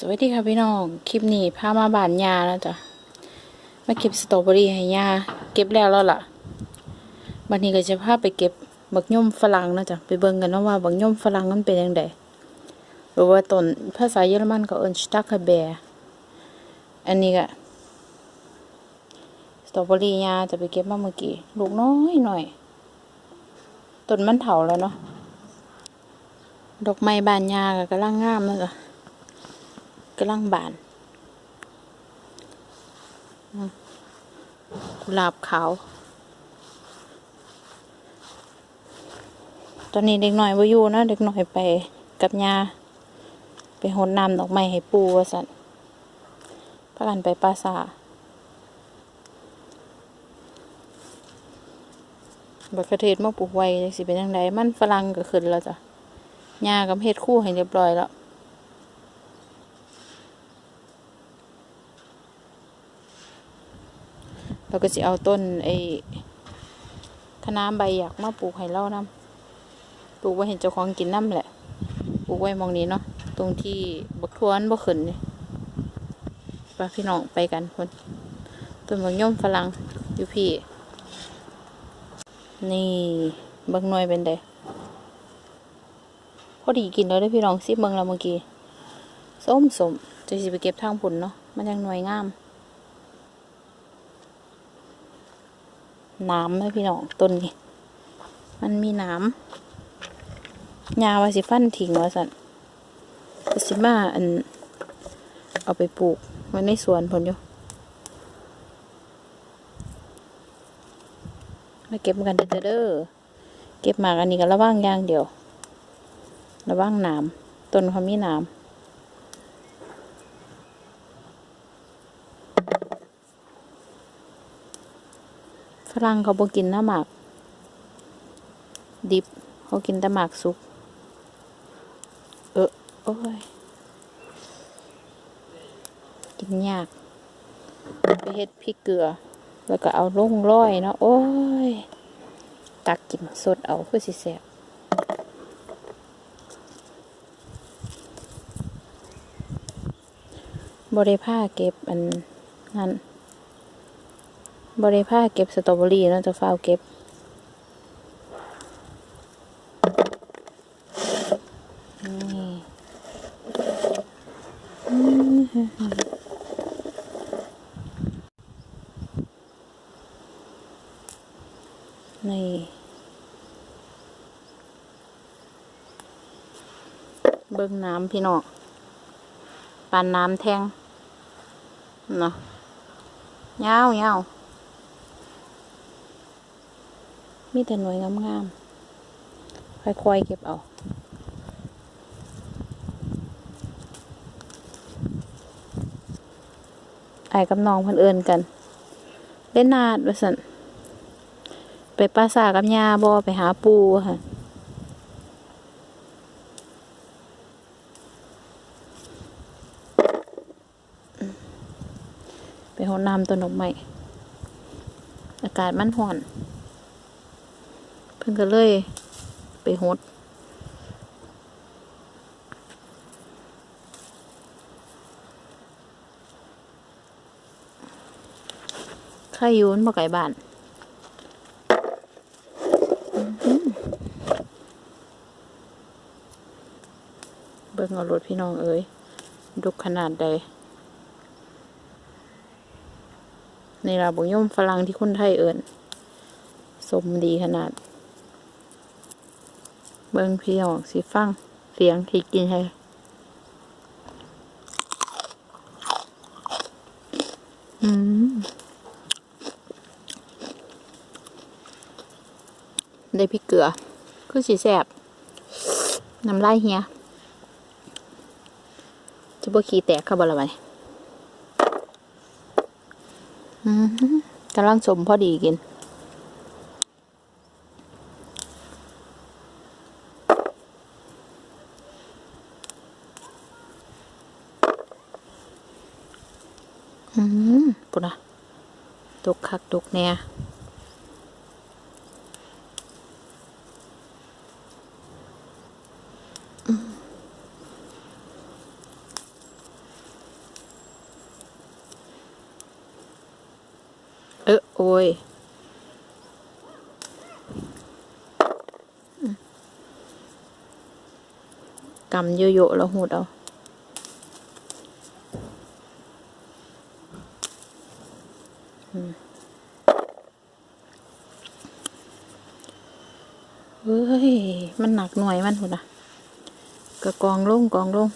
สวัสดีค่ะพี่น้อง คลิปนี้พามาบานยาแล้วจ้ะ มาเก็บสตรอเบอรี่ให้ยาเก็บแล้วแล้วล่ะบัดนี้ก็จะพาไปเก็บบักย่อมฝรั่งนะจ้ะไปเบิ่งกันเนาะว่าบักย่อมฝรั่งมันเป็นยังไงหรือว่าต้นภาษาเยอรมันก็เอิ้นสตักเคเบร์อันนี้ก็สตรอเบอรี่ยาจะไปเก็บมาเมื่อกี้ ลูกน้อยหน่อย ต้นมันเถาแล้วเนาะ ดอกไม้บานยาก็กำลังงามเลยจ้ะ กำลังบานกุหลาบขาว ตอนนี้เด็กหน่อยว่าอยู่นะเด็กหน่อยไปกับยาไปหดน้ำดอกไม้ให้ปูว่าสันพากันไปปราสาบักกรเทศมาปลูกไว้สิเป็นยังไงมันฝรั่งก็ขึ้นแล้วจ้ะยากับเฮ็ดคู่ให้เรียบร้อยแล้ว ราก็จะเอาต้นไอ้คะน้าใบอยากมาปลูกให้เล่าน้ำปลูกไว้เห็นเจ้าของกินน้ำแหละ ปลูกไว้มองนี้เนาะ ตรงที่บักทวนบักขึ้นนี่ไปพี่น้องไปกันคนต้นบักย่อมฝรั่งอยู่พี่ นี่บักหน่วยเป็นไดพอดีกินแล้วได้พี่น้องซิเบิงเราเมื่อกี้ ส้มสมจะสิไปเก็บทางผุนเนาะ มันยังหน่วยงาม น้ำนะพี่น้องต้นนี้ มันมีน้ำยาวาสิฟันทิ้งว่าสันสิมาอัน เอาไปปลูกไว้ในสวนผลอยู่มาเก็บกันเด้อเด้อเก็บหมากอันนี้ก็ระว่างอย่างเดียว ระว่างน้ำต้นเขามีน้ำ รั่งเขาบอกินน้ำหมาก ดิบ เขากินแต่หมากสุก เออโอ้ย กินยาก ไปเฮ็ดพริกเกลือ แล้วก็เอาลงร้อยเนาะ โอ้ย ตักกินสดเอาเพื่อสิแสบบริผ้าเก็บอันนั้น บริภาเก็บสตรอเบอรี่นะจะเฝ้าวเก็บ นี่นี่เบิ่งน้ำพี่น้องปานน้ำแทงเนาะยาวยาว มีแต่หน่วยงามๆ ค่อยๆ เก็บเอา ไอ้กับน้องพันเอินกัน เล่นนาดวสันไปปราสากับยาบอไปหาปูค่ะไปหดน้ำต้นดอกไม้อากาศมันห่อน พิ่นก็เลยไปหดใครอยูนบ่ไก่บ้านเบิ่งเอารถพี่น้องเอ้ยดุกขนาดใดในราบย่อมฝรั่งที่คนไทยเอิญสมดีขนาด เบิ่งพี่น้องสิฟัง เสียงที่กินให้อืมได้พริกเกลือ คือสีแสบน้ำลายเฮียจะบ่ขี้แตกเข้าบ่ละไว้อืมกำลังสมพอดีกิน อืมปุ่นอ่ะตกคักตกแน่เออโอ้ยกำเยอะๆแล้วหูดเอา เฮ้ย มันหนักหน่วยมันหุ่นอะกระกองลงกองลง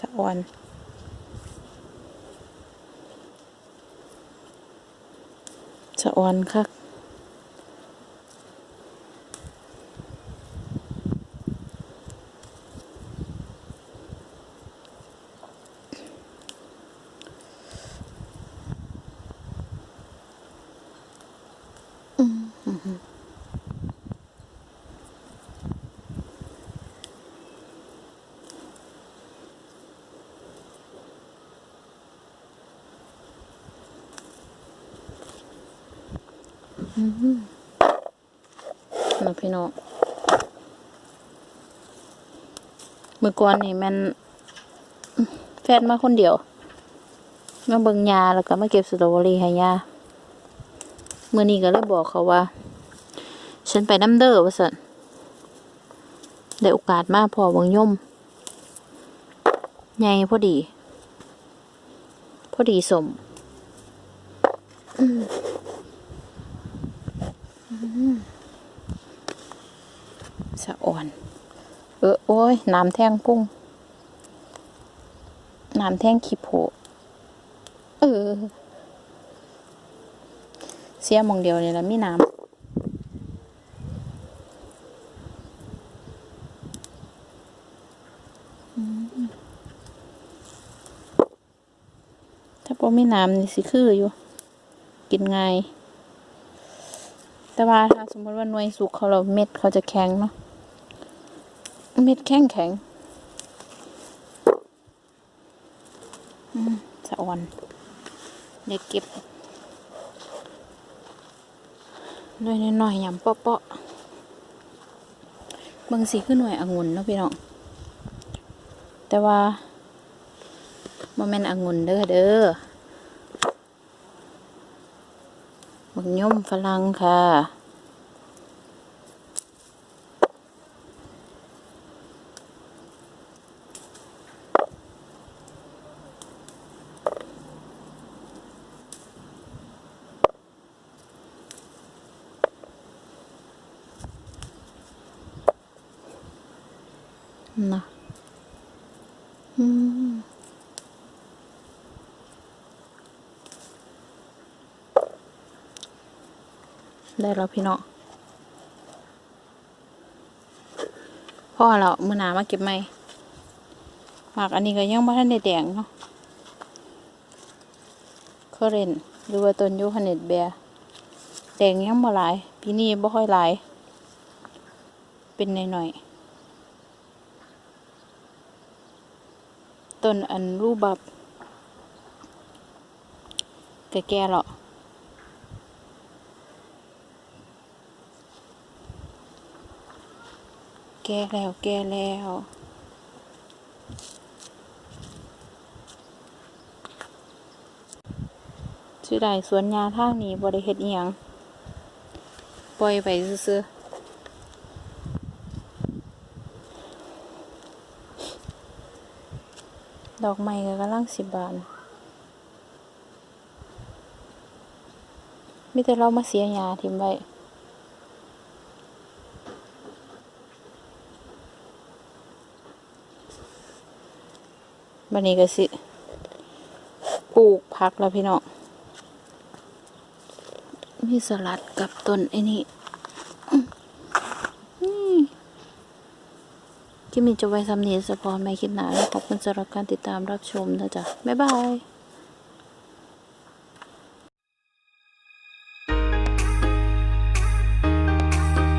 สะออนสะออนคัก นะพี่น้องมือก่อนนี่แมันแฟนมาคนเดียวมาเบิ่งยาแล้วก็มาเก็บสตรอเบอรี่ให้ยาเมื่อนี้ก็เลยบอกเขาว่า ฉันไปน้ำเด้อว่าสันได้โอกาสมากพอเบางย่มใหญ่พอดี พอดีสม สะอ่อน เออโอ้ย น้ำแท่งพุ่ง น้ำแท่งขีโผเออ เสียมองเดียวเนี่ยแล้วมีน้ำถ้าพอมีน้ำนี่สิคืออยู่ กินง่าย แต่ว่าถ้าสมมติว่าหน่วยสุกเขาเราเม็ดเขาจะแข็งเนาะเม็ดแข็งแข็งอืมสะอ่อนเดี๋ยวเก็บหน่อยหน่อยๆยำเปาะๆบางสีคือหน่วยองุ่นเนาะพี่น้องแต่ว่าโมเมนองุ่นเด้อเด้อ บักย่มฝรั่งค่ะ นะ ได้แล้วพี่น้องพ่อเรามือหนามาเก็บไหมหมากอันนี้ก็ยังไม่ทันได้แดงเนาะเคเรนหรือว่าต้นยูคาเนตแบร์แดงยังบ่หลาย ปีนี้บ่ค่อยหลาย เป็นหน่อยๆต้นอันรูบับ แก่ๆหรอ แก่แล้วแก่แล้วชื่อใดสวนยาทางนี้บริเฮ็ดอีหยังปล่อยไปซื่อดอกไม้ก็กำลังสิบบานมีแต่เรามาเสียยาทิมไว้ บันนี้ก็สิปลูกผักแล้วพี่น้องมีสลัดกับต้นไอ้นี่อื้ออืมคลิปนี้จะไว้สำเนียงสะพอนไม่คิดหนาแล้วขอบคุณสำหรับการติดตามรับชมนะจ๊ะ บ๊ายบาย